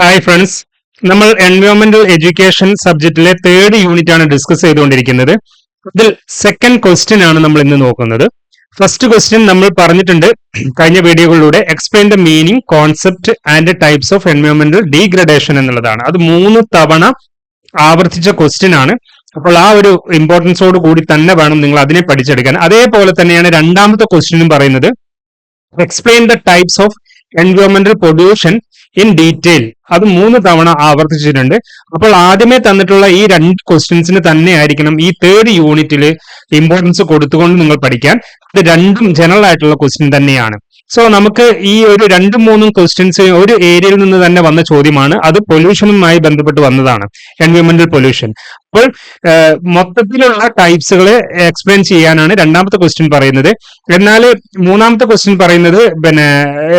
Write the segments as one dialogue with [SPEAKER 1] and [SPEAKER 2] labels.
[SPEAKER 1] Hi friends നമ്മൾ എൻവയോൺമെന്റൽ education സബ്ജക്റ്റിലെ തേർഡ് യൂണിറ്റ് ആണ് ഡിസ്കസ് ചെയ്തുകൊണ്ടിരിക്കുന്നത്. ഇതിൽ സെക്കൻഡ് ക്വസ്റ്റ്യൻ ആണ് നമ്മൾ ഇന്ന് നോക്കുന്നത്. ഫസ്റ്റ് ക്വസ്റ്റ്യൻ നമ്മൾ പറഞ്ഞിട്ടുണ്ട്. കഴിഞ്ഞ വീഡിയോകളിലൂടെ explain the meaning concept and types of എൻവയോൺമെന്റൽ degradation എന്നുള്ളതാണ്. അത് മൂന്ന് തവണ ആവർത്തിച്ച ക്വസ്റ്റ്യൻ ആണ്. അപ്പോൾ ആ ഒരു ഇമ്പോർട്ടൻസോട് കൂടി തന്നെ വേണം നിങ്ങൾ അതിനെ പഠിച്ചെടുക്കാൻ. അതേപോലെ തന്നെയാണ് രണ്ടാമത്തെ ക്വസ്റ്റ്യനും പറയുന്നത്. എക്സ്പ്ലെയിൻ ദ ടൈപ്സ് ഓഫ് എൻവയോൺമെന്റൽ പൊല്യൂഷൻ ഇൻ ഡീറ്റെയിൽ അത് മൂന്ന് തവണ ആവർത്തിച്ചിട്ടുണ്ട്. അപ്പോൾ ആദ്യമേ തന്നിട്ടുള്ള ഈ രണ്ട് ക്വസ്റ്റ്യൻസിന് തന്നെ ആയിരിക്കണം ഈ തേർഡ് യൂണിറ്റിൽ ഇമ്പോർട്ടൻസ് കൊടുത്തുകൊണ്ട് നിങ്ങൾ പഠിക്കാൻ. ഇത് രണ്ടും ജനറൽ ആയിട്ടുള്ള ക്വസ്റ്റ്യൻ തന്നെയാണ്. സോ നമുക്ക് ഈ ഒരു രണ്ടും മൂന്നും ക്വസ്റ്റ്യൻസ് ഒരു ഏരിയയിൽ നിന്ന് തന്നെ വന്ന ചോദ്യമാണ്. അത് പൊല്യൂഷനുമായി ബന്ധപ്പെട്ട് വന്നതാണ്. എൻവയോൺമെന്റൽ പൊല്യൂഷൻ അപ്പോൾ മൊത്തത്തിലുള്ള ടൈപ്സുകളെ എക്സ്പ്ലെയിൻ ചെയ്യാനാണ് രണ്ടാമത്തെ ക്വസ്റ്റ്യൻ പറയുന്നത്. എന്നാൽ മൂന്നാമത്തെ ക്വസ്റ്റ്യൻ പറയുന്നത് പിന്നെ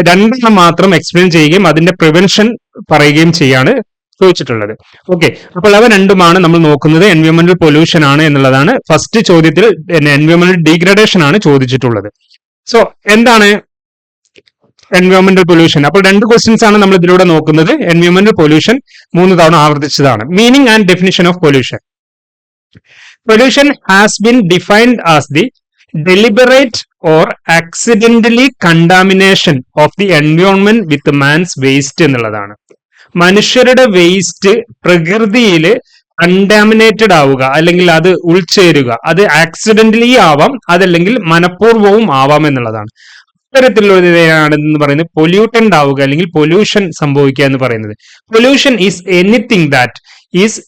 [SPEAKER 1] രണ്ടെണ്ണം മാത്രം എക്സ്പ്ലെയിൻ ചെയ്യുകയും അതിന്റെ പ്രിവെൻഷൻ പറയുകയും ചെയ്യാണ് ചോദിച്ചിട്ടുള്ളത്. ഓക്കെ അപ്പോൾ അവ രണ്ടുമാണ് നമ്മൾ നോക്കുന്നത്. എൻവയോൺമെന്റൽ പൊല്യൂഷൻ ആണ് എന്നുള്ളതാണ്. ഫസ്റ്റ് ചോദ്യത്തിൽ എൻവയോൺമെന്റൽ ഡീഗ്രഡേഷൻ ആണ് ചോദിച്ചിട്ടുള്ളത്. സോ എന്താണ് എൻവയോൺമെന്റൽ പൊല്യൂഷൻ അപ്പോൾ രണ്ട് ക്വസ്റ്റ്യൻസ് ആണ് നമ്മൾ ഇതിലൂടെ നോക്കുന്നത്. എൻവയോൺമെന്റൽ പൊല്യൂഷൻ മൂന്ന് തവണ ആവർത്തിച്ചതാണ്. Meaning and definition of pollution pollution has been defined as the deliberate or accidentally contamination of the environment with man's waste എന്നുള്ളതാണ്. മനുഷ്യരുടെ വേസ്റ്റ് പ്രകൃതിയിൽ കണ്ടാമിനേറ്റഡ് ആവുക അല്ലെങ്കിൽ അത് ഉൾച്ചേരുക. അത് ആക്സിഡന്റലി ആവാം അതല്ലെങ്കിൽ മനഃപൂർവവും ആവാം എന്നുള്ളതാണ്. ഇത്തരത്തിലുള്ളതാണ് എന്ന് പറയുന്നത് പൊല്യൂട്ടൻഡ് ആവുക അല്ലെങ്കിൽ പൊല്യൂഷൻ സംഭവിക്കുക എന്ന് പറയുന്നത്. Pollution is anything that is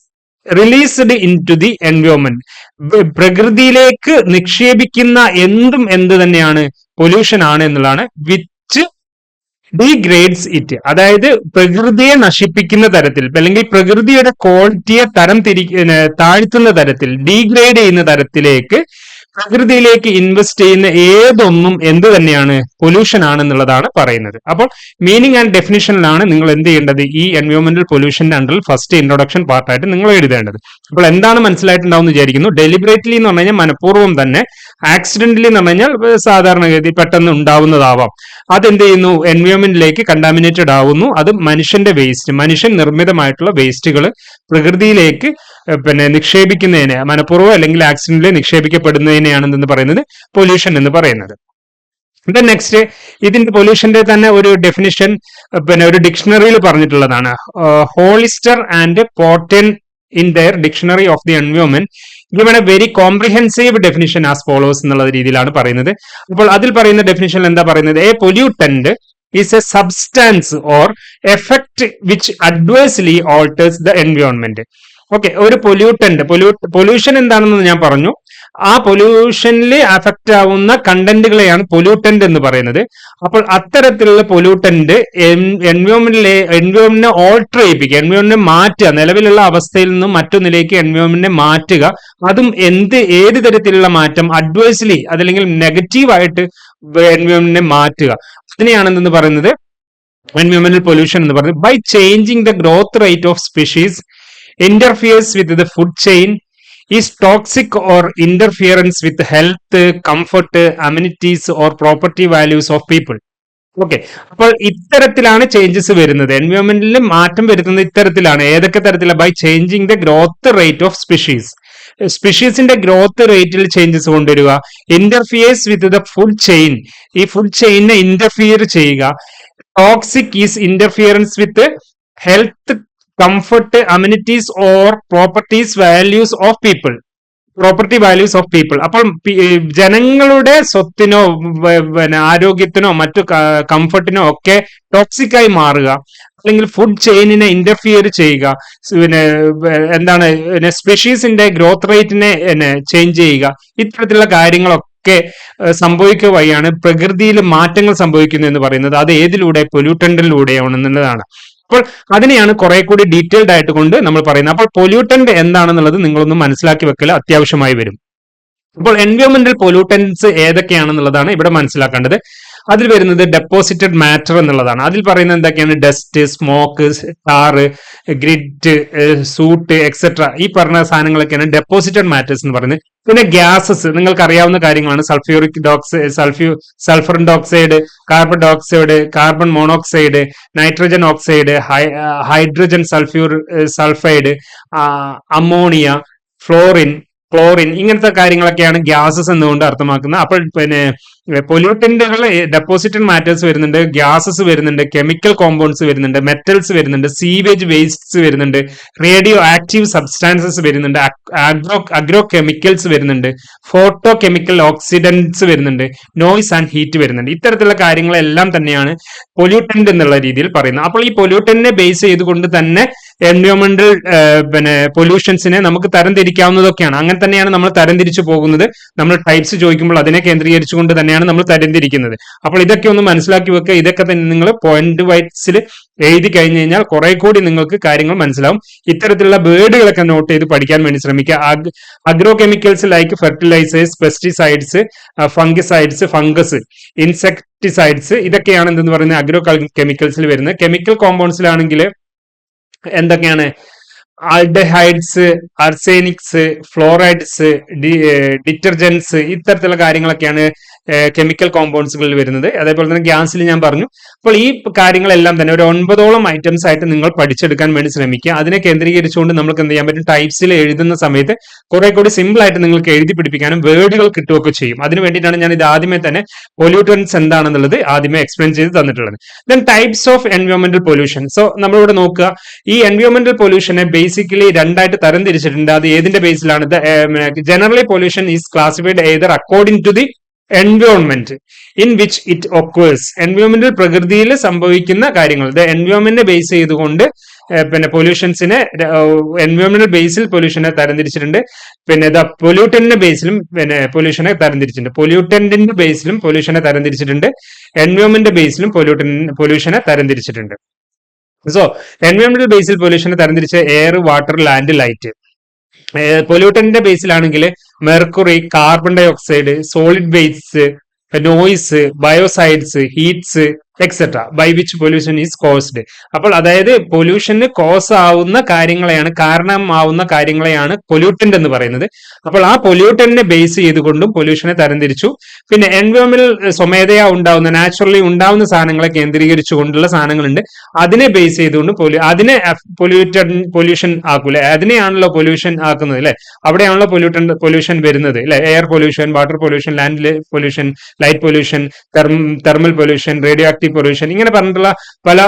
[SPEAKER 1] released into the environment പ്രകൃതിയിലേക്ക് നിക്ഷേപിക്കുന്ന എന്തും എന്ത് തന്നെയാണ് പൊല്യൂഷൻ ആണ് എന്നുള്ളതാണ് വിച്ച് ഡീഗ്രേഡ്സ് ഇറ്റ് അതായത് പ്രകൃതിയെ നശിപ്പിക്കുന്ന തരത്തിൽ അല്ലെങ്കിൽ പ്രകൃതിയുടെ ക്വാളിറ്റിയെ തരം തിരി താഴ്ത്തുന്ന തരത്തിൽ ഡീഗ്രേഡ് ചെയ്യുന്ന തരത്തിലേക്ക് പ്രകൃതിയിലേക്ക് ഇൻവെസ്റ്റ് ചെയ്യുന്ന ഏതൊന്നും എന്ത് തന്നെയാണ് പൊല്യൂഷൻ ആണെന്നുള്ളതാണ് പറയുന്നത്. അപ്പോൾ മീനിങ് ആൻഡ് ഡെഫിനിഷനിലാണ് നിങ്ങൾ എന്ത് ചെയ്യേണ്ടത്? ഈ എൻവയോൺമെന്റൽ പൊല്യൂഷന്റെ അണ്ടറിൽ ഫസ്റ്റ് ഇൻട്രൊഡക്ഷൻ പാർട്ടായിട്ട് നിങ്ങൾ എഴുതേണ്ടത്. അപ്പോൾ എന്താണ് മനസ്സിലായിട്ടുണ്ടാവും വിചാരിക്കുന്നു? ഡെലിബറേറ്റ്ലി എന്ന് പറഞ്ഞു കഴിഞ്ഞാൽ മനഃപൂർവം തന്നെ ആക്സിഡന്റലി എന്ന് പറഞ്ഞു കഴിഞ്ഞാൽ സാധാരണഗതി പെട്ടെന്ന് ഉണ്ടാവുന്നതാവാം. അതെന്ത് ചെയ്യുന്നു? എൻവയോൺമെന്റിലേക്ക് കണ്ടാമിനേറ്റഡ് ആവുന്നു. അത് മനുഷ്യന്റെ വേസ്റ്റ് മനുഷ്യൻ നിർമ്മിതമായിട്ടുള്ള വേസ്റ്റുകൾ പ്രകൃതിയിലേക്ക് പിന്നെ നിക്ഷേപിക്കുന്നതിനെ മനഃപൂർവം അല്ലെങ്കിൽ ആക്സിഡന്റിൽ നിക്ഷേപിക്കപ്പെടുന്നതിനെയാണ് പറയുന്നത് പൊല്യൂഷൻ എന്ന് പറയുന്നത്. നെക്സ്റ്റ് ഇതിന്റെ പൊല്യൂഷന്റെ തന്നെ ഒരു ഡെഫിനിഷൻ പിന്നെ ഒരു ഡിക്ഷണറിയിൽ പറഞ്ഞിട്ടുള്ളതാണ്. Holister and Porteous in their dictionary of the environment given a very comprehensive definition as follows എന്നുള്ള രീതിയിലാണ് പറയുന്നത്. അപ്പോൾ അതിൽ പറയുന്ന ഡെഫിനിഷൻ എന്താ പറയുന്നത്? A pollutant is a substance or effect which adversely alters the environment okay ഒരു പൊല്യൂട്ടന്റ് പൊല്യൂട്ട് പൊല്യൂഷൻ എന്താണെന്ന് ഞാൻ പറഞ്ഞു. ആ പൊല്യൂഷനിൽ അഫക്റ്റ് ആവുന്ന കണ്ടന്റുകളെയാണ് പൊല്യൂട്ടന്റ് എന്ന് പറയുന്നത്. അപ്പോൾ അത്തരത്തിലുള്ള പൊല്യൂട്ടന്റ് എൻവയോൺമെന്റിലെ എൻവയോൺമെന്റിനെ ഓൾട്ടർ ചെയ്യിപ്പിക്കുക എൻവയോൺമെന്റിനെ മാറ്റുക നിലവിലുള്ള അവസ്ഥയിൽ നിന്നും മറ്റൊന്നിലേക്ക് എൻവയോൺമെന്റിനെ മാറ്റുക അതും എന്ത് ഏത് തരത്തിലുള്ള മാറ്റം അഡ്വേഴ്സ്ലി അതല്ലെങ്കിൽ നെഗറ്റീവായിട്ട് എൻവയോൺമെന്റിനെ മാറ്റുക. അതിനെയാണ് എന്തെന്ന് പറയുന്നത്? എൻവയോൺമെന്റൽ പൊല്യൂഷൻ എന്ന് പറയുന്നത്. By changing the growth rate of species interferes with the food chain is toxic or interference with health comfort amenities or property values of people okay അപ്പോൾ ഇത്തരത്തിലാണ് ചേഞ്ചസ് വരുന്നത്. എൻവയോൺമെന്റിൽ മാറ്റം വരുത്തുന്നത് ഇത്തരത്തിലാണ്. ഏതൊക്കെ തരത്തിലാണ് by changing the growth rate of species സ്പീഷീസിന്റെ growth റേറ്റിൽ changes കൊണ്ടുവരിക. Interferes with the food chain ഈ ഫുഡ് ചെയിനെ ഇന്റർഫിയർ ചെയ്യുക. Toxic is interference with health comfort amenities or properties values of people property values of people അപ്പോൾ ജനങ്ങളുടെ സ്വത്തിനോ പിന്നെ ആരോഗ്യത്തിനോ മറ്റു കംഫർട്ടിനോ ഒക്കെ ടോക്സിക് ആയി മാറുക. അല്ലെങ്കിൽ ഫുഡ് ചെയിനിനെ ഇന്റർഫിയർ ചെയ്യുക. പിന്നെ എന്താണ് സ്പെഷീസിന്റെ ഗ്രോത്ത് റേറ്റിനെ ചേഞ്ച് ചെയ്യുക. ഇത്തരത്തിലുള്ള കാര്യങ്ങളൊക്കെ സംഭവിക്കുക വഴിയാണ് പ്രകൃതിയിൽ മാറ്റങ്ങൾ സംഭവിക്കുന്നു എന്ന് പറയുന്നത്. അത് ഏതിലൂടെ? പൊല്യൂട്ടന്റിലൂടെയാണെന്നുള്ളതാണ് അപ്പോൾ അതിനെയാണ് കുറെ കൂടി ഡീറ്റെയിൽഡ് ആയിട്ട് കൊണ്ട് നമ്മൾ പറയുന്നത്. അപ്പോൾ പൊല്യൂട്ടന്റ് എന്താണെന്നുള്ളത് നിങ്ങളൊന്ന് മനസ്സിലാക്കി വെക്കൽ അത്യാവശ്യമായി വരും. അപ്പോൾ എൻവയോൺമെന്റൽ പൊല്യൂട്ടൻസ് ഏതൊക്കെയാണെന്നുള്ളതാണ് ഇവിടെ മനസ്സിലാക്കേണ്ടത്. അതിൽ വരുന്നത് ഡെപ്പോസിറ്റഡ് മാറ്റർ എന്നുള്ളതാണ്. അതിൽ പറയുന്നത് എന്തൊക്കെയാണ്? Dust smoke tar grit soot etcetera ഈ പറഞ്ഞ സാധനങ്ങളൊക്കെയാണ് ഡെപ്പോസിറ്റഡ് മാറ്റേഴ്സ് എന്ന് പറയുന്നത്. പിന്നെ ഗ്യാസസ് നിങ്ങൾക്ക് അറിയാവുന്ന കാര്യങ്ങളാണ് sulphuric docs സൾഫ്യൂ sulphur dioxide carbon dioxide carbon monoxide nitrogen oxide hydrogen sulphur sulphide ammonia fluorine chlorine ഇങ്ങനത്തെ കാര്യങ്ങളൊക്കെയാണ് ഗ്യാസസ് എന്നുകൊണ്ട് അർത്ഥമാക്കുന്നത്. അപ്പോൾ പിന്നെ പൊല്യൂട്ടന്റുകൾ ഡെപ്പോസിറ്റഡ് മാറ്റേഴ്സ് വരുന്നുണ്ട്. ഗ്യാസസ് വരുന്നുണ്ട് കെമിക്കൽ കോമ്പൗണ്ട്സ് വരുന്നുണ്ട് മെറ്റൽസ് വരുന്നുണ്ട് സീവേജ് വേസ്റ്റ്സ് വരുന്നുണ്ട് റേഡിയോ ആക്റ്റീവ് സബ്സ്റ്റാൻസസ് വരുന്നുണ്ട് അഗ്രോ അഗ്രോ കെമിക്കൽസ് വരുന്നുണ്ട് ഫോട്ടോ കെമിക്കൽ ഓക്സിഡൻസ് വരുന്നുണ്ട് നോയ്സ് ആൻഡ് ഹീറ്റ് വരുന്നുണ്ട്. ഇത്തരത്തിലുള്ള കാര്യങ്ങളെല്ലാം തന്നെയാണ് പൊല്യൂട്ടന്റ് എന്നുള്ള രീതിയിൽ പറയുന്നത്. അപ്പോൾ ഈ പൊല്യൂട്ടനെ ബേസ് ചെയ്തുകൊണ്ട് തന്നെ എൻവയോൺമെന്റൽ പിന്നെ പൊല്യൂഷൻസിനെ നമുക്ക് തരംതിരിക്കാവുന്നതൊക്കെയാണ്. അങ്ങനെ തന്നെയാണ് നമ്മൾ തരംതിരിച്ചു പോകുന്നത്. നമ്മൾ ടൈപ്സ് ചോദിക്കുമ്പോൾ അതിനെ കേന്ദ്രീകരിച്ചുകൊണ്ട് തന്നെയാണ് നമ്മൾ തരംതിരിക്കുന്നത് അപ്പോൾ ഇതൊക്കെ ഒന്ന് മനസ്സിലാക്കി വെക്കുക. ഇതൊക്കെ തന്നെ നിങ്ങൾ പോയിന്റ് വൈസിൽ എഴുതി കഴിഞ്ഞു കഴിഞ്ഞാൽ കുറെ കൂടി നിങ്ങൾക്ക് കാര്യങ്ങൾ മനസ്സിലാവും. ഇത്തരത്തിലുള്ള വേർഡുകളൊക്കെ നോട്ട് ചെയ്ത് പഠിക്കാൻ വേണ്ടി ശ്രമിക്കുക. Agrochemicals like fertilisers pesticides fungicides fungus insecticides ഇതൊക്കെയാണ് എന്തെന്ന് പറയുന്നത് അഗ്രോ കെമിക്കൽസിൽ വരുന്നത്. കെമിക്കൽ കോമ്പൗണ്ട്സിലാണെങ്കിൽ എന്തൊക്കെയാണ്? ആൽഡഹൈഡ്സ് അർസേനിക്സ് ഫ്ലോറൈഡ്സ് ഡിറ്റർജൻസ് ഇത്തരത്തിലുള്ള കാര്യങ്ങളൊക്കെയാണ് കെമിക്കൽ കോമ്പൗണ്ട്സുകളിൽ വരുന്നത്. അതേപോലെ തന്നെ ഗ്യാസിൽ ഞാൻ പറഞ്ഞു. അപ്പോൾ ഈ കാര്യങ്ങളെല്ലാം തന്നെ ഒരു ഒൻപതോളം ഐറ്റംസ് ആയിട്ട് നിങ്ങൾ പഠിച്ചെടുക്കാൻ വേണ്ടി ശ്രമിക്കുക. അതിനെ കേന്ദ്രീകരിച്ചുകൊണ്ട് നമുക്ക് എന്ത് ചെയ്യാൻ പറ്റും? ടൈപ്സിൽ എഴുതുന്ന സമയത്ത് കുറെ കൂടി സിമ്പിൾ ആയിട്ട് നിങ്ങൾക്ക് എഴുതി പിടിപ്പിക്കാനും വേർഡുകൾ കിട്ടുകയൊക്കെ ചെയ്യും. അതിന് വേണ്ടിയിട്ടാണ് ഞാൻ ഇത് ആദ്യമേ തന്നെ പൊല്യൂട്ടൻസ് എന്താണെന്നുള്ളത് ആദ്യമേ എക്സ്പ്ലെയിൻ ചെയ്ത് തന്നിട്ടുള്ളത്. ദെൻ ടൈപ്സ് ഓഫ് എൻവയോൺമെന്റൽ പൊല്യൂഷൻ സോ നമ്മളിവിടെ നോക്കുക. ഈ എൻവയോൺമെന്റൽ പൊല്യൂഷനെ ബേസിക്കലി രണ്ടായിട്ട് തരം തിരിച്ചിട്ടുണ്ട് അത് ഏതിന്റെ ബേസിലാണ് generally pollution is classified either according to the environment in which it occurs എൻവയോൺമെന്റിൽ പ്രകൃതിയിൽ സംഭവിക്കുന്ന കാര്യങ്ങൾ. ദ എൻവയോൺമെന്റിനെ ബേസ് ചെയ്തുകൊണ്ട് പിന്നെ പൊല്യൂഷൻസിനെ എൻവയോൺമെന്റൽ ബേസിൽ പൊല്യൂഷനെ തരംതിരിച്ചിട്ടുണ്ട്. പിന്നെ ദ പൊല്യൂട്ടന്റിന്റെ ബേസിലും പിന്നെ പൊല്യൂഷനെ തരംതിരിച്ചിട്ടുണ്ട്. പൊല്യൂട്ടന്റിന്റെ ബേസിലും പൊല്യൂഷനെ തരംതിരിച്ചിട്ടുണ്ട്. എൻവയോൺമെന്റ് ബേസിലും പൊല്യൂട്ടൻ പൊല്യൂഷനെ തരംതിരിച്ചിട്ടുണ്ട്. സോ എൻവയോൺമെന്റൽ ബേസിൽ പൊല്യൂഷനെ തരംതിരിച്ച എയർ വാട്ടർ ലാൻഡ് ലൈറ്റ് പൊല്യൂട്ടന്റിന്റെ ബേസിലാണെങ്കിൽ mercury carbon dioxide solid waste noise biocides heats etcetera by which pollution is caused അപ്പോൾ അതായത് പൊല്യൂഷന് കോസ് ആവുന്ന കാര്യങ്ങളെയാണ് കാരണമാവുന്ന കാര്യങ്ങളെയാണ് പൊല്യൂട്ടന്റ് എന്ന് പറയുന്നത്. അപ്പോൾ ആ പൊല്യൂട്ടന്റിനെ ബേസ് ചെയ്തുകൊണ്ടും പൊല്യൂഷനെ തരംതിരിച്ചു. പിന്നെ എൻവയോൺമെന്റൽ സ്വമേധയാ ഉണ്ടാവുന്ന നാച്ചുറലി ഉണ്ടാവുന്ന സാധനങ്ങളെ കേന്ദ്രീകരിച്ചുകൊണ്ടുള്ള സാധനങ്ങളുണ്ട്. അതിനെ ബേസ് ചെയ്തുകൊണ്ട് അതിനെ പൊല്യൂട്ടൻ പൊല്യൂഷൻ ആക്കൂലെ? അതിനെയാണല്ലോ പൊല്യൂഷൻ ആക്കുന്നത് അല്ലെ? അവിടെയാണല്ലോ പൊല്യൂട്ടൻ പൊല്യൂഷൻ വരുന്നത് അല്ലെ? Air pollution water pollution land pollution light pollution thermal pollution radio pollution ഇങ്ങനെ പറഞ്ഞിട്ടുള്ള പല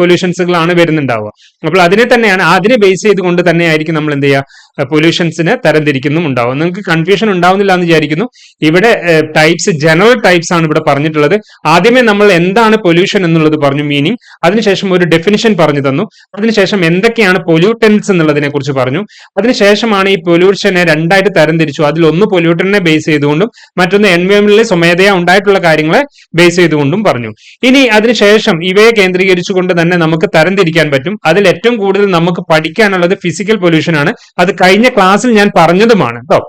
[SPEAKER 1] പൊല്യൂഷൻസുകളാണ് വരുന്നുണ്ടാവുക. അപ്പോൾ അതിനെ തന്നെയാണ് അതിനെ ബേസ് ചെയ്തുകൊണ്ട് തന്നെയായിരിക്കും നമ്മൾ എന്ത് ചെയ്യുക? പൊല്യൂഷൻസിനെ തരംതിരിക്കുന്നും ഉണ്ടാവും. നിങ്ങൾക്ക് കൺഫ്യൂഷൻ ഉണ്ടാവുന്നില്ല എന്ന് വിചാരിക്കുന്നു. ഇവിടെ ടൈപ്സ് ജനറൽ ടൈപ്സ് ആണ് ഇവിടെ പറഞ്ഞിട്ടുള്ളത്. ആദ്യമേ നമ്മൾ എന്താണ് പൊല്യൂഷൻ എന്നുള്ളത് പറഞ്ഞു മീനിങ് അതിനുശേഷം ഒരു ഡെഫിനിഷൻ പറഞ്ഞു തന്നു. അതിനുശേഷം എന്തൊക്കെയാണ് പൊല്യൂട്ടൻസ് എന്നുള്ളതിനെ കുറിച്ച് പറഞ്ഞു. അതിനുശേഷമാണ് ഈ പൊല്യൂഷനെ രണ്ടായിട്ട് തരംതിരിച്ചു. അതിൽ ഒന്ന് പൊല്യൂട്ടനെ ബേസ് ചെയ്തുകൊണ്ടും മറ്റൊന്ന് എൻവയോൺമെന്റിലെ സ്വമേധയാ ഉണ്ടായിട്ടുള്ള കാര്യങ്ങളെ ബേസ് ചെയ്തുകൊണ്ടും പറഞ്ഞു. ഇനി അതിനുശേഷം ഇവയെ കേന്ദ്രീകരിച്ചുകൊണ്ട് തന്നെ നമുക്ക് തരംതിരിക്കാൻ പറ്റും. അതിൽ ഏറ്റവും കൂടുതൽ നമുക്ക് പഠിക്കാനുള്ളത് ഫിസിക്കൽ പൊല്യൂഷൻ ആണ്. അത് കഴിഞ്ഞ ക്ലാസ്സിൽ ഞാൻ പറഞ്ഞതുമാണ് കേട്ടോ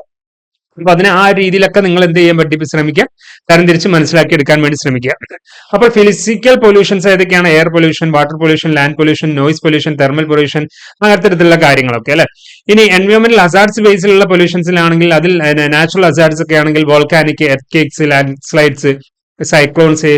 [SPEAKER 1] അപ്പൊ അതിനെ ആ രീതിയിലൊക്കെ നിങ്ങൾ എന്ത് ചെയ്യാൻ പറ്റി ശ്രമിക്കുക. തരംതിരിച്ച് മനസ്സിലാക്കി എടുക്കാൻ വേണ്ടി ശ്രമിക്കുക. അപ്പോൾ ഫിസിക്കൽ പൊല്യൂഷൻസ് ഏതൊക്കെയാണ്? Air pollution water pollution land pollution noise pollution thermal pollution അങ്ങനത്തെ തരത്തിലുള്ള കാര്യങ്ങളൊക്കെ അല്ലെ? ഇനി എൻവയോൺമെന്റൽ അസാർട്സ് ബേസിലുള്ള പൊല്യൂഷൻസിലാണെങ്കിൽ അതിൽ നാച്ചുറൽ അസാർട്സ് ഒക്കെ ആണെങ്കിൽ volcanic earthquakes landslides cyclones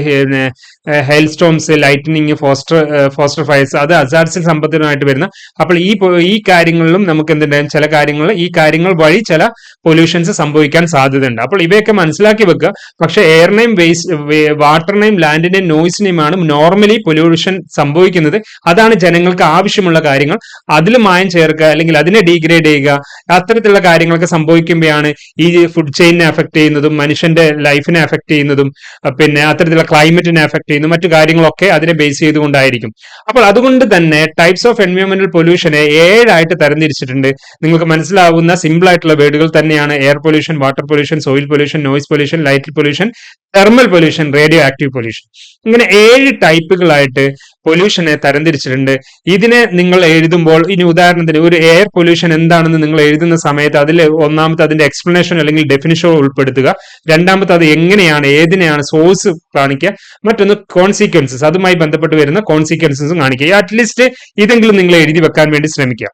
[SPEAKER 1] hailstorms lightning forest forest fires അത് അസാർസിൽ സമ്പന്നമായിട്ട് വരുന്ന. അപ്പോൾ ഈ ഈ കാര്യങ്ങളിലും നമുക്ക് എന്തുണ്ടായാലും ചില കാര്യങ്ങൾ ഈ കാര്യങ്ങൾ വഴി ചില പൊല്യൂഷൻസ് സംഭവിക്കാൻ സാധ്യതയുണ്ട്. അപ്പോൾ ഇവയൊക്കെ മനസ്സിലാക്കി വെക്കുക. പക്ഷേ എയറിനെയും വേസ്റ്റ് വാട്ടറിനെയും ലാൻഡിനെയും നോയ്സിനെയുമാണ് നോർമലി പൊല്യൂഷൻ സംഭവിക്കുന്നത്. അതാണ് ജനങ്ങൾക്ക് ആവശ്യമുള്ള കാര്യങ്ങൾ. അതിൽ മായം ചേർക്കുക അല്ലെങ്കിൽ അതിനെ ഡീഗ്രേഡ് ചെയ്യുക അത്തരത്തിലുള്ള കാര്യങ്ങളൊക്കെ സംഭവിക്കുമ്പോഴാണ് ഈ ഫുഡ് ചെയിനെ അഫക്ട് ചെയ്യുന്നതും മനുഷ്യന്റെ ലൈഫിനെ അഫക്ട് ചെയ്യുന്നതും പിന്നെ അത്തരത്തിലുള്ള ക്ലൈമറ്റിനെ അഫക്ട് ചെയ്യുന്നു മറ്റു കാര്യങ്ങളൊക്കെ അതിനെ ബേസ് ചെയ്തുകൊണ്ടായിരിക്കും. അപ്പോൾ അതുകൊണ്ട് തന്നെ ടൈപ്സ് ഓഫ് എൻവയോൺമെന്റൽ പൊല്യൂഷനെ ഏഴായിട്ട് തരംതിരിച്ചിട്ടുണ്ട്. നിങ്ങൾക്ക് മനസ്സിലാവുന്ന സിമ്പിൾ ആയിട്ടുള്ള വേർഡുകൾ തന്നെയാണ് air pollution water pollution soil pollution noise pollution light pollution thermal pollution radioactive pollution ഇങ്ങനെ ഏഴ് ടൈപ്പുകളായിട്ട് പൊല്യൂഷനെ തരംതിരിച്ചിട്ടുണ്ട്. ഇതിനെ നിങ്ങൾ എഴുതുമ്പോൾ ഇനി ഉദാഹരണത്തിന് ഒരു എയർ പൊല്യൂഷൻ എന്താണെന്ന് നിങ്ങൾ എഴുതുന്ന സമയത്ത് അതിൽ ഒന്നാമത്തെ അതിന്റെ എക്സ്പ്ലനേഷൻ അല്ലെങ്കിൽ ഡെഫിനിഷൻ ഉൾപ്പെടുത്തുക. രണ്ടാമത്തെ അത് എങ്ങനെയാണ് ഏതിനെയാണ് സോഴ്സ് കാണിക്കുക. മറ്റൊന്ന് കോൺസിക്വൻസസ് അതുമായി ബന്ധപ്പെട്ട് വരുന്ന കോൺസിക്വൻസസും കാണിക്കുക. അറ്റ്ലീസ്റ്റ് ഇതെങ്കിലും നിങ്ങൾ എഴുതി വെക്കാൻ വേണ്ടി ശ്രമിക്കുക.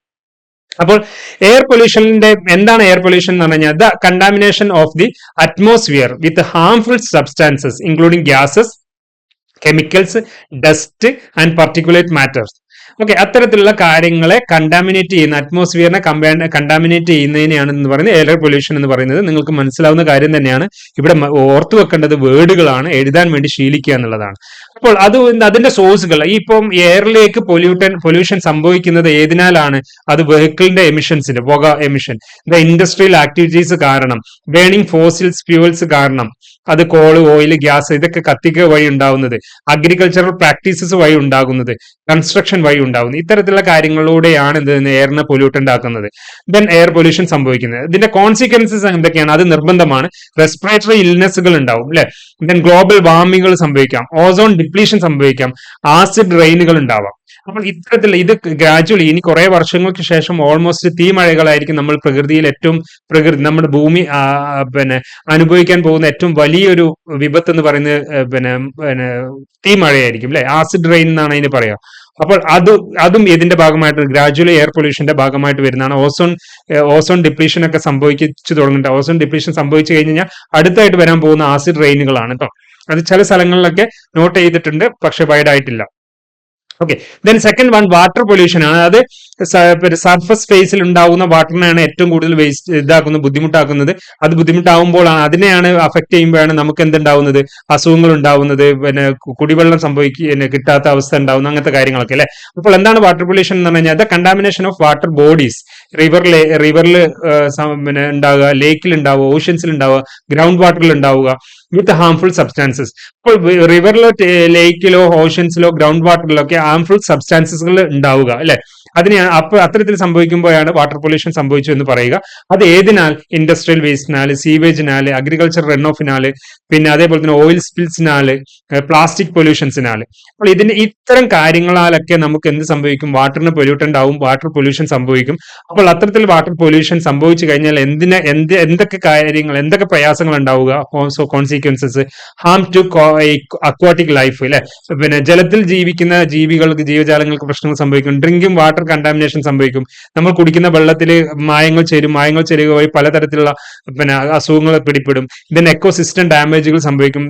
[SPEAKER 1] അപ്പോൾ എയർ പൊല്യൂഷനിന്റെ എന്താണ് എയർ പൊല്യൂഷൻ എന്ന് പറഞ്ഞാൽ the contamination of the atmosphere with harmful substances including gases chemicals dust and particulate matters okay അത്തരത്തിലുള്ള കാര്യങ്ങളെ കണ്ടാമിനേറ്റ് ചെയ്യുന്ന അറ്റ്മോസ്ഫിയറിനെ കണ്ടാമിനേറ്റ് ചെയ്യുന്നതിനെയാണ് എന്ന് പറയുന്നത് എയർ പൊല്യൂഷൻ എന്ന് പറയുന്നത്. നിങ്ങൾക്ക് മനസ്സിലാവുന്ന കാര്യം തന്നെയാണ്. ഇവിടെ ഓർത്തു വെക്കേണ്ടത് വേർഡുകളാണ്. എഴുതാൻ വേണ്ടി ശീലിക്കുക എന്നുള്ളതാണ്. അപ്പോൾ അത് അതിന്റെ സോഴ്സുകൾ ഈ ഇപ്പം എയറിലേക്ക് പൊല്യൂട്ടൻ പൊല്യൂഷൻ സംഭവിക്കുന്നത് ഏതിനാലാണ്? അത് വെഹിക്കിളിന്റെ എമിഷൻസിന്റെ പുക എമിഷൻ ദ ഇൻഡസ്ട്രിയൽ ആക്ടിവിറ്റീസ് കാരണം ബേണിംഗ് ഫോസിൽസ് ഫ്യൂവൽസ് കാരണം അത് കോൾ ഓയിൽ ഗ്യാസ് ഇതൊക്കെ കത്തിക്കുക വഴി ഉണ്ടാവുന്നത് അഗ്രികൾച്ചറൽ പ്രാക്ടീസസ് വഴി ഉണ്ടാകുന്നത് കൺസ്ട്രക്ഷൻ വഴി ഉണ്ടാകുന്നത് ഇത്തരത്തിലുള്ള കാര്യങ്ങളിലൂടെയാണ് ഇത് എയറിനെ പൊല്യൂട്ടന്റ് ആക്കുന്നത്. ദെൻ എയർ പൊല്യൂഷൻ സംഭവിക്കുന്നത്. ഇതിന്റെ കോൺസിക്വൻസസ് എന്തൊക്കെയാണ്? അത് നിർബന്ധമാണ്. റെസ്പിറേറ്ററി ഇൽനെസ്സുകൾ ഉണ്ടാവും അല്ലെ ദെൻ ഗ്ലോബൽ വാർമിങ്ങുകൾ സംഭവിക്കാം. ഓസോൺ ഡിപ്ലീഷൻ സംഭവിക്കാം. ആസിഡ് റെയിനുകൾ ഉണ്ടാവാം. അപ്പോൾ ഇത്തരത്തിൽ ഇത് ഗ്രാജുവലി ഇനി കുറെ വർഷങ്ങൾക്ക് ശേഷം ഓൾമോസ്റ്റ് തീ മഴകളായിരിക്കും നമ്മൾ പ്രകൃതിയിൽ ഏറ്റവും പ്രകൃതി നമ്മുടെ ഭൂമി പിന്നെ അനുഭവിക്കാൻ പോകുന്ന ഏറ്റവും വലിയൊരു വിപത്ത് എന്ന് പറയുന്നത് പിന്നെ പിന്നെ തീ മഴയായിരിക്കും അല്ലെ? ആസിഡ് റെയിൻ എന്നാണ് അതിന് പറയാം. അപ്പോൾ അത് അതും ഇതിന്റെ ഭാഗമായിട്ട് ഗ്രാജുവലി എയർ പൊല്യൂഷന്റെ ഭാഗമായിട്ട് വരുന്നതാണ്. ഓസോൺ ഓസോൺ ഡിപ്ലീഷൻ ഒക്കെ സംഭവിച്ചു തുടങ്ങുന്നുണ്ട്. ഓസോൺ ഡിപ്ലീഷൻ സംഭവിച്ചു കഴിഞ്ഞ് കഴിഞ്ഞാൽ അടുത്തായിട്ട് വരാൻ പോകുന്ന ആസിഡ് റെയിനുകളാണ് കേട്ടോ അത് ചില സ്ഥലങ്ങളിലൊക്കെ നോട്ട് ചെയ്തിട്ടുണ്ട് പക്ഷെ വൈഡ് ആയിട്ടില്ല. Okay then second one water pollution ആണ്. അത് സർഫസ് സ്പേസിൽ ഉണ്ടാകുന്ന വാട്ടറിനെയാണ് ഏറ്റവും കൂടുതൽ വേസ്റ്റ് ഇതാക്കുന്നത് ബുദ്ധിമുട്ടാക്കുന്നത്. അത് ബുദ്ധിമുട്ടാവുമ്പോഴാണ് അതിനെയാണ് അഫക്ട് ചെയ്യുമ്പോഴാണ് നമുക്ക് എന്തുണ്ടാവുന്നത്? അസുഖങ്ങൾ ഉണ്ടാവുന്നത് പിന്നെ കുടിവെള്ളം സംഭവിക്കുക കിട്ടാത്ത അവസ്ഥ ഉണ്ടാവുന്ന അങ്ങനത്തെ കാര്യങ്ങളൊക്കെ അല്ലെ? അപ്പോൾ എന്താണ് വാട്ടർ പൊല്യൂഷൻ എന്ന് പറഞ്ഞു കഴിഞ്ഞാൽ the contamination of water bodies റിവറിലെ റിവറിൽ പിന്നെ ഉണ്ടാവുക ലേക്കിൽ ഉണ്ടാവുക ഓഷ്യൻസിൽ ഉണ്ടാവുക ഗ്രൗണ്ട് വാട്ടറിൽ ഉണ്ടാവുക വിത്ത് ഹാംഫുൾ സബ്സ്റ്റാൻസസ് അപ്പോൾ റിവറിലോ ലേക്കിലോ ഓഷ്യൻസിലോ ഗ്രൗണ്ട് വാട്ടറിലോ ഒക്കെ ഹാംഫുൾ സബ്സ്റ്റാൻസസുകൾ ഉണ്ടാവുക അല്ലെ? അതിനെയാണ് അപ്പോൾ അത്തരത്തിൽ സംഭവിക്കുമ്പോഴാണ് വാട്ടർ പൊല്യൂഷൻ സംഭവിച്ചു എന്ന് പറയുക. അത് ഏതിനാൽ? ഇൻഡസ്ട്രിയൽ വേസ്റ്റിനാൽ സീവേജിനാൽ അഗ്രികൾച്ചർ റൺ ഓഫിനാൽ പിന്നെ അതേപോലെ തന്നെ ഓയിൽ സ്പിൽസിനാൽ പ്ലാസ്റ്റിക് പൊല്യൂഷൻസിനാൽ അപ്പോൾ ഇതിന് ഇത്തരം കാര്യങ്ങളാലൊക്കെ നമുക്ക് എന്ത് സംഭവിക്കും? വാട്ടറിന് പൊല്യൂട്ടൻ ആവും വാട്ടർ പൊല്യൂഷൻ സംഭവിക്കും. അപ്പോൾ അത്തരത്തിൽ വാട്ടർ പൊല്യൂഷൻ സംഭവിച്ചു കഴിഞ്ഞാൽ എന്തിനെ എന്ത് എന്തൊക്കെ കാര്യങ്ങൾ എന്തൊക്കെ പ്രയാസങ്ങൾ ഉണ്ടാവുക? So consequences harm to aquatic life അല്ലെ പിന്നെ ജലത്തിൽ ജീവിക്കുന്ന ജീവികൾക്ക് ജീവജാലങ്ങൾക്ക് പ്രശ്നങ്ങൾ സംഭവിക്കും. ഡ്രിങ്കിങ് വാട്ടർ കണ്ടാമിനേഷൻ സംഭവിക്കും. നമ്മൾ കുടിക്കുന്ന വെള്ളത്തിൽ മായങ്ങൾ ചേരും. മായങ്ങൾ ചേരുക വഴി പലതരത്തിലുള്ള പിന്നെ അസുഖങ്ങൾ പിടിപ്പെടും ഇതിന് എക്കോസിസ്റ്റം ഡാമേജുകൾ സംഭവിക്കും.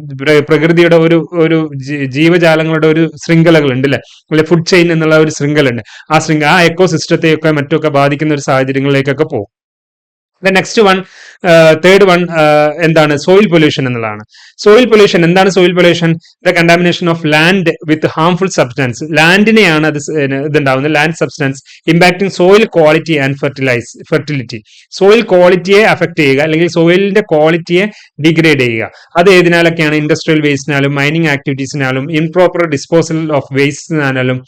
[SPEAKER 1] പ്രകൃതിയുടെ ഒരു ഒരു ജീവജാലങ്ങളുടെ ഒരു ശൃംഖലകൾ ഉണ്ട് അല്ലെ അല്ലെ ഫുഡ് ചെയിൻ എന്നുള്ള ഒരു ശൃംഖല ഉണ്ട് ആ ശൃംഖല ആ എക്കോസിസ്റ്റത്തെയൊക്കെ മറ്റൊക്കെ ബാധിക്കുന്ന ഒരു സാഹചര്യങ്ങളിലേക്കൊക്കെ പോകും. നെക്സ്റ്റ് വൺ തേർഡ് വൺ എന്താണ്? സോയിൽ പൊല്യൂഷൻ എന്നുള്ളതാണ്. സോയിൽ പൊല്യൂഷൻ എന്താണ് soil pollution the contamination of land with harmful substance ലാൻഡിനെയാണ് അത് ഇതുണ്ടാവുന്നത്. Land substance impacting soil quality and fertilise fertility soil ക്വാളിറ്റിയെ affect ചെയ്യുക അല്ലെങ്കിൽ സോയിലിന്റെ ക്വാളിറ്റിയെ ഡിഗ്രേഡ് ചെയ്യുക. അത് ഏതിനാലൊക്കെയാണ്? ഇൻഡസ്ട്രിയൽ വേസ്റ്റിനാലും മൈനിങ് ആക്ടിവിറ്റീസിനാലും ഇംപ്രോപ്പർ ഡിസ്പോസൽ ഓഫ് വേസ്റ്റിനാലും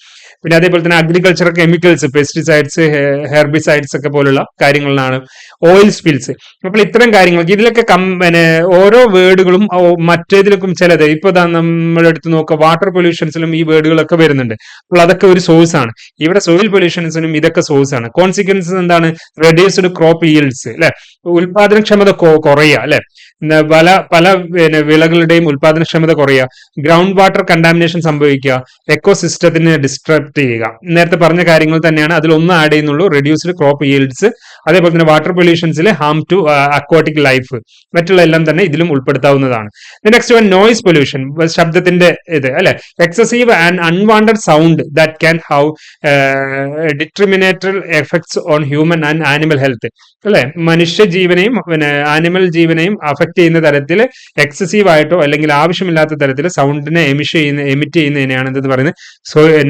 [SPEAKER 1] പിന്നെ അതേപോലെ തന്നെ അഗ്രികൾച്ചർ കെമിക്കൽസ് പെസ്റ്റിസൈഡ്സ് ഹെർബിസൈഡ്സ് ഒക്കെ പോലുള്ള കാര്യങ്ങളിലാണ് ഓയിൽ സ്പിൽസ് അപ്പോൾ ഇത്തരം കാര്യങ്ങൾക്ക് ഇതിലൊക്കെ പിന്നെ ഓരോ വേർഡുകളും മറ്റേതിലൊക്കെ ചിലത്. ഇപ്പൊ നമ്മൾ എടുത്ത് നോക്കുക വാട്ടർ പൊല്യൂഷൻസിലും ഈ വേർഡുകളൊക്കെ വരുന്നുണ്ട്. അപ്പോൾ അതൊക്കെ ഒരു സോഴ്സ് ആണ്. ഇവിടെ സോയിൽ പൊല്യൂഷൻസിനും ഇതൊക്കെ സോഴ്സ് ആണ്. കോൺസിക്വൻസസ് എന്താണ്? റെഡ്യൂസ്ഡ് ക്രോപ്പ് ഈൽഡ്സ് അല്ലെ? ഉൽപാദനക്ഷമത കുറയുക അല്ലെ? പല പല പിന്നെ വിളകളുടെയും ഉൽപാദനക്ഷമത കുറയുക ഗ്രൗണ്ട് വാട്ടർ കണ്ടാമിനേഷൻ സംഭവിക്കുക എക്കോസിസ്റ്റത്തിനെ ഡിസ്ട്രപ്റ്റ് ചെയ്യുക. നേരത്തെ പറഞ്ഞ കാര്യങ്ങൾ തന്നെയാണ് അതിൽ ഒന്ന് ആഡ് ചെയ്യുന്നുള്ളൂ റെഡ്യൂസ്ഡ് ക്രോപ്പ് യീൽഡ്സ് അതേപോലെ തന്നെ വാട്ടർ പൊല്യൂഷൻസിൽ ഹാം ടു അക്വാട്ടിക് ലൈഫ് മറ്റുള്ള എല്ലാം തന്നെ ഇതിലും ഉൾപ്പെടുത്താവുന്നതാണ്. നെക്സ്റ്റ് വൺ നോയിസ് പൊല്യൂഷൻ ശബ്ദത്തിന്റെ ഇത് അല്ലെ? Excessive and unwanted sound that can have detrimental effects on human and animal health അല്ലെ? മനുഷ്യ ജീവനെയും പിന്നെ ആനിമൽ ജീവനെയും അഫക്ട് ചെയ്യുന്ന തരത്തിൽ എക്സസീവ് ആയിട്ടോ അല്ലെങ്കിൽ ആവശ്യമില്ലാത്ത തരത്തിൽ സൗണ്ടിനെ എമിഷ് ചെയ്യുന്ന എമിറ്റ് ചെയ്യുന്നതിനെയാണ് എന്തെന്ന് പറയുന്നത്?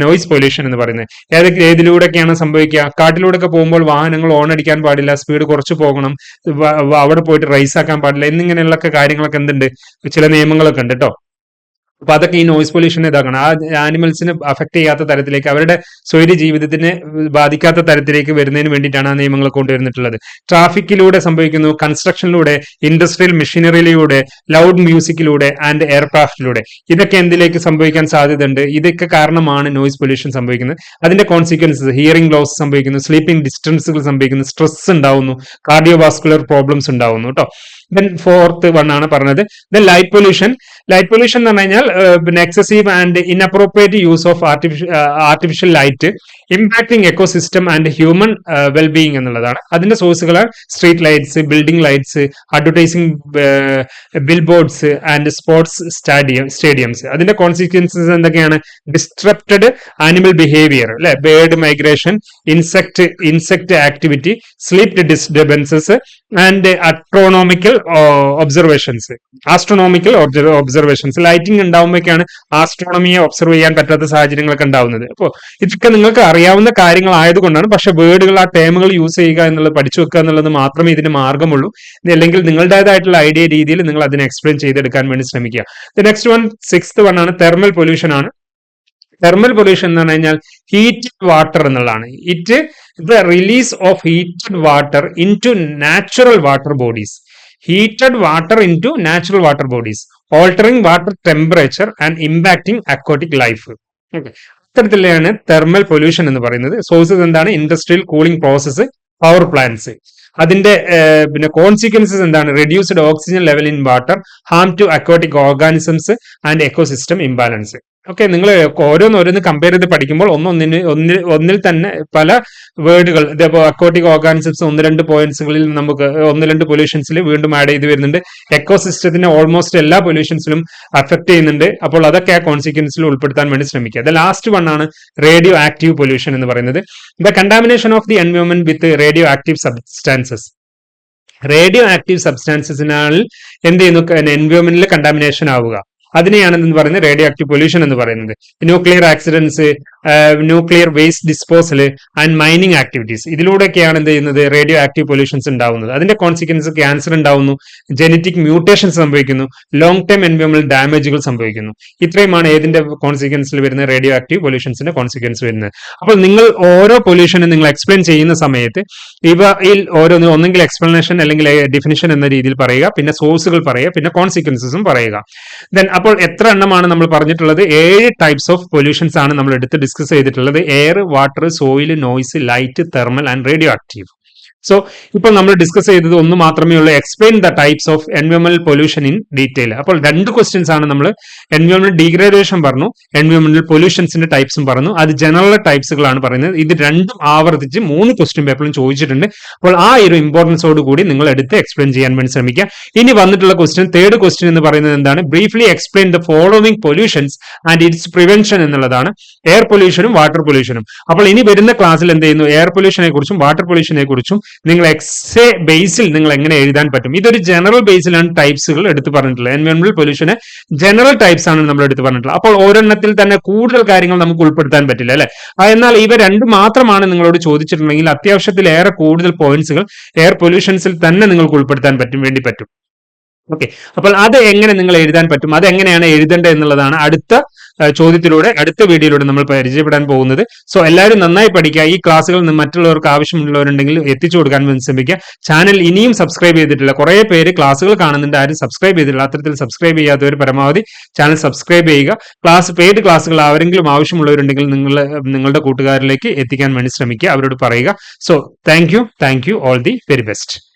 [SPEAKER 1] നോയിസ് പൊല്യൂഷൻ എന്ന് പറയുന്നത്. ഏതൊക്കെ ഏതിലൂടെയൊക്കെയാണ് സംഭവിക്കുക? കാട്ടിലൂടെ ഒക്കെ പോകുമ്പോൾ വാഹനങ്ങൾ ഓൺ അടിക്കാൻ പാടില്ല സ്പീഡ് കുറച്ച് പോകണം അവിടെ പോയിട്ട് റൈസ് ആക്കാൻ പാടില്ല എന്നിങ്ങനെയുള്ള കാര്യങ്ങളൊക്കെ എന്തുണ്ട്? ചില നിയമങ്ങളൊക്കെ ഉണ്ട് കേട്ടോ അപ്പൊ അതൊക്കെ ഈ നോയിസ് പൊല്യൂഷൻ ഇതാക്കണം. ആ ആനിമൽസിന് അഫക്ട് ചെയ്യാത്ത തരത്തിലേക്ക് അവരുടെ സ്വൈര്യ ജീവിതത്തിനെ ബാധിക്കാത്ത തരത്തിലേക്ക് വരുന്നതിന് വേണ്ടിയിട്ടാണ് ആ നിയമങ്ങൾ കൊണ്ടുവരുന്നിട്ടുള്ളത് ട്രാഫിക്കിലൂടെ സംഭവിക്കുന്നു കൺസ്ട്രക്ഷനിലൂടെ ഇൻഡസ്ട്രിയൽ മെഷീനറിയിലൂടെ ലൗഡ് മ്യൂസിക്കിലൂടെ ആൻഡ് എയർക്രാഫ്റ്റിലൂടെ ഇതൊക്കെ എന്തിലേക്ക് സംഭവിക്കാൻ സാധ്യതയുണ്ട്? ഇതൊക്കെ കാരണമാണ് നോയിസ് പൊല്യൂഷൻ സംഭവിക്കുന്നത്. അതിന്റെ കോൺസിക്വൻസസ് ഹിയറിംഗ് ലോസ് സംഭവിക്കുന്നു സ്ലീപ്പിംഗ് ഡിസ്റ്റൻസുകൾ സംഭവിക്കുന്നു സ്ട്രെസ് ഉണ്ടാവുന്നു കാർഡിയോവാസ്കുലർ പ്രോബ്ലംസ് ഉണ്ടാവുന്നു കേട്ടോ ദെൻ ഫോർത്ത് വൺ ആണ് പറഞ്ഞത്. Then light pollution light pollution എന്ന് പറഞ്ഞു കഴിഞ്ഞാൽ പിന്നെ excessive and inappropriate use of artificial artificial light impacting ecosystem and human wellbeing എന്നുള്ളതാണ്. അതിന്റെ സോഴ്സുകളാണ് street lights building lights advertising billboards and sports stadium stadiums അതിന്റെ consequences എന്തൊക്കെയാണ്? ഡിസ്ട്രപ്റ്റഡ് ആനിമൽ ബിഹേവിയർ അല്ലെ? Bird migration insect insect activity sleep disturbances and astronomical observations astronomical observations lighting ഉണ്ടാവുമ്പോഴേക്കാണ് ആസ്ട്രോണമിയെ observe ചെയ്യാൻ പറ്റാത്ത സാഹചര്യങ്ങളൊക്കെ ഉണ്ടാവുന്നത്. അപ്പോൾ ഇതൊക്കെ നിങ്ങൾക്ക് അറിയാവുന്ന കാര്യങ്ങളായതുകൊണ്ടാണ് പക്ഷെ വേർഡുകൾ ആ ടേമുകൾ യൂസ് ചെയ്യുക എന്നുള്ളത് പഠിച്ചു വെക്കുക എന്നുള്ളത് മാത്രമേ ഇതിന് മാർഗമുള്ളൂ. അല്ലെങ്കിൽ നിങ്ങളുടേതായിട്ടുള്ള ഐഡിയ രീതിയിൽ നിങ്ങൾ അതിനെ എക്സ്പ്ലെയിൻ ചെയ്തെടുക്കാൻ വേണ്ടി ശ്രമിക്കുക. The next one sixth one ആണ് തെർമൽ പൊല്യൂഷൻ ആണ്. തെർമൽ പൊല്യൂഷൻ എന്ന് പറഞ്ഞു കഴിഞ്ഞാൽ ഹീറ്റഡ് വാട്ടർ എന്നുള്ളതാണ്. It the release of heated water into natural water bodies heated water into natural water bodies altering water temperature and impacting aquatic life okay അത്തരത്തിലാണ് thermal pollution എന്ന് പറയുന്നത്. Sources എന്താണ്? Industrial cooling process power plants അതിന്റെ പിന്നെ consequences എന്താണ്? Reduced oxygen level in water harm to aquatic organisms and ecosystem imbalance okay നിങ്ങൾ ഓരോന്ന് ഓരോന്ന് compare ചെയ്ത് പഠിക്കുമ്പോൾ ഒന്നൊന്നിന് ഒന്നിൽ ഒന്നിൽ തന്നെ പല വേർഡുകൾ ഇതേപോലെ അക്കോട്ടിക് ഓർഗാനിസംസ് ഒന്ന് രണ്ട് പോയിന്റ്സുകളിൽ നമുക്ക് ഒന്ന് രണ്ട് പൊല്യൂഷൻസിൽ വീണ്ടും ആഡ് ചെയ്ത് വരുന്നുണ്ട്. എക്കോ സിസ്റ്റത്തിന് ഓൾമോസ്റ്റ് എല്ലാ പൊല്യൂഷൻസിലും അഫക്ട് ചെയ്യുന്നുണ്ട്. അപ്പോൾ അതൊക്കെ ആ കോൺസിക്വൻസിൽ ഉൾപ്പെടുത്താൻ വേണ്ടി ശ്രമിക്കുക. അത് ലാസ്റ്റ് വൺ ആണ് റേഡിയോ ആക്റ്റീവ് പൊല്യൂഷൻ എന്ന് പറയുന്നത്. The contamination of the environment with radioactive substances radioactive സബ്സ്റ്റാൻസസിനാൽ എന്ത് ചെയ്യുന്നു? എൻവയോൺമെന്റിൽ കണ്ടാമിനേഷൻ ആവുക. അതിനെയാണ് എന്ന് പറയുന്നത് റേഡിയോ ആക്റ്റീവ് പൊല്യൂഷൻ എന്ന് പറയുന്നത്. Nuclear accidents nuclear waste disposal and mining activities ഇതിലൂടെയൊക്കെയാണ് എന്ത് ചെയ്യുന്നത്? റേഡിയോ ആക്റ്റീവ് പൊല്യൂഷൻസ് ഉണ്ടാവുന്നത്. അതിന്റെ കോൺസിക്വൻസ് ക്യാൻസർ ഉണ്ടാവുന്നു ജനറ്റിക് മ്യൂട്ടേഷൻ സംഭവിക്കുന്നു ലോങ് ടൈം എൻവയോമൽ ഡാമേജുകൾ സംഭവിക്കുന്നു. ഇത്രയുമാണ് ഏതിന്റെ കോൺസിക്വൻസിൽ വരുന്ന റേഡിയോ ആക്റ്റീവ് പൊല്യൂഷൻസിന്റെ കോൺസിക്വൻസ് വരുന്നത്. അപ്പോൾ നിങ്ങൾ ഓരോ പൊല്യൂഷനും നിങ്ങൾ എക്സ്പ്ലെയിൻ ചെയ്യുന്ന സമയത്ത് ഇവയിൽ ഓരോന്ന് ഒന്നെങ്കിൽ എക്സ്പ്ലനേഷൻ അല്ലെങ്കിൽ ഡെഫിനിഷൻ എന്ന രീതിയിൽ പറയുക പിന്നെ സോഴ്സുകൾ പറയുക പിന്നെ കോൺസിക്വൻസസും പറയുക. ദെൻ അപ്പോൾ എത്ര എണ്ണമാണ് നമ്മൾ പറഞ്ഞിട്ടുള്ളത്? ഏഴ് ടൈപ്സ് ഓഫ് പൊല്യൂഷൻസ് ആണ് നമ്മൾ എടുത്ത് ഡിസ്കസ് ചെയ്തിട്ടുള്ളത്. Air water soil noise light thermal and radioactive so ഇപ്പോൾ നമ്മൾ ഡിസ്കസ് ചെയ്തത് ഒന്ന് മാത്രമേ ഉള്ളൂ. എക്സ്പ്ലെയിൻ ദ ടൈപ്സ് ഓഫ് എൻവയോൺമെന്റൽ പൊല്യൂഷൻ ഇൻ ഡീറ്റെയിൽ അപ്പോൾ രണ്ട് ക്വസ്റ്റ്യൻസ് ആണ് നമ്മൾ എൻവയോൺമെന്റ് ഡീഗ്രേഡേഷൻ പറഞ്ഞു എൻവയോൺമെന്റൽ പൊല്യൂഷൻസിന്റെ ടൈപ്സും പറഞ്ഞു. അത് ജനറൽ ടൈപ്സുകളാണ് പറയുന്നത്. ഇത് രണ്ടും ആവർത്തിച്ച് മൂന്ന് ക്വസ്റ്റ്യൻ പേപ്പറിലും ചോദിച്ചിട്ടുണ്ട്. അപ്പോൾ ആ ഒരു ഇമ്പോർട്ടൻസോട് കൂടി നിങ്ങൾ എടുത്ത് എക്സ്പ്ലെയിൻ ചെയ്യാൻ വേണ്ടി ശ്രമിക്കുക. ഇനി വന്നിട്ടുള്ള ക്വസ്റ്റ്യൻ തേർഡ് ക്വസ്റ്റ്യൻ എന്ന് പറയുന്നത് എന്താണ്? Briefly explain the following pollutions and its prevention എന്നുള്ളതാണ്. എയർ പൊല്യൂഷനും വാട്ടർ പൊല്യൂഷനും അപ്പോൾ ഇനി വരുന്ന ക്ലാസ്സിൽ എന്ത് ചെയ്യുന്നു? എയർ പൊല്യൂഷനെ കുറിച്ചും വാട്ടർ പൊല്യൂഷനെ കുറിച്ചും നിങ്ങൾ എക്സേ ബേസിൽ നിങ്ങൾ എങ്ങനെ എഴുതാൻ പറ്റും? ഇതൊരു ജനറൽ ബേസിലാണ് ടൈപ്സുകൾ എടുത്തു പറഞ്ഞിട്ടുള്ളത്. എൻവയോൺമെന്റൽ പൊല്യൂഷന് ജനറൽ ടൈപ്സ് ആണ് നമ്മൾ എടുത്തു പറഞ്ഞിട്ടുള്ളത്. അപ്പോൾ ഒരെണ്ണത്തിൽ തന്നെ കൂടുതൽ കാര്യങ്ങൾ നമുക്ക് ഉൾപ്പെടുത്താൻ പറ്റില്ല അല്ലെ? എന്നാൽ ഇവ രണ്ട് മാത്രമാണ് നിങ്ങളോട് ചോദിച്ചിട്ടുണ്ടെങ്കിൽ അത്യാവശ്യത്തിൽ ഏറെ കൂടുതൽ പോയിന്റ്സുകൾ എയർ പൊല്യൂഷൻസിൽ തന്നെ നിങ്ങൾക്ക് ഉൾപ്പെടുത്താൻ പറ്റും വേണ്ടി പറ്റും. ഓക്കെ അപ്പോൾ അത് എങ്ങനെ നിങ്ങൾ എഴുതാൻ പറ്റും? അത് എങ്ങനെയാണ് എഴുതേണ്ടത് എന്നുള്ളതാണ് അടുത്ത ചോദ്യത്തിലൂടെ അടുത്ത വീഡിയോയിലൂടെ നമ്മൾ പരിചയപ്പെടാൻ പോകുന്നത്. സോ എല്ലാവരും നന്നായി പഠിക്കുക. ഈ ക്ലാസ്സുകൾ മറ്റുള്ളവർക്ക് ആവശ്യമുള്ളവരുണ്ടെങ്കിൽ എത്തിച്ചു കൊടുക്കാൻ ശ്രമിക്കുക. ചാനൽ ഇനിയും സബ്സ്ക്രൈബ് ചെയ്തിട്ടില്ല. കുറേ പേര് ക്ലാസ്സുകൾ കാണുന്നുണ്ട്. ആരും സബ്സ്ക്രൈബ് ചെയ്തിട്ടില്ല. അത്തരത്തിൽ സബ്സ്ക്രൈബ് ചെയ്യാത്തവർ പരമാവധി ചാനൽ സബ്സ്ക്രൈബ് ചെയ്യുക. ക്ലാസ് പെയ്ഡ് ക്ലാസ്സുകൾ ആരെങ്കിലും ആവശ്യമുള്ളവരുണ്ടെങ്കിൽ നിങ്ങൾ നിങ്ങളുടെ കൂട്ടുകാരിലേക്ക് എത്തിക്കാൻ വേണ്ടി ശ്രമിക്കുക. അവരോട് പറയുക. So thank you thank you all the very best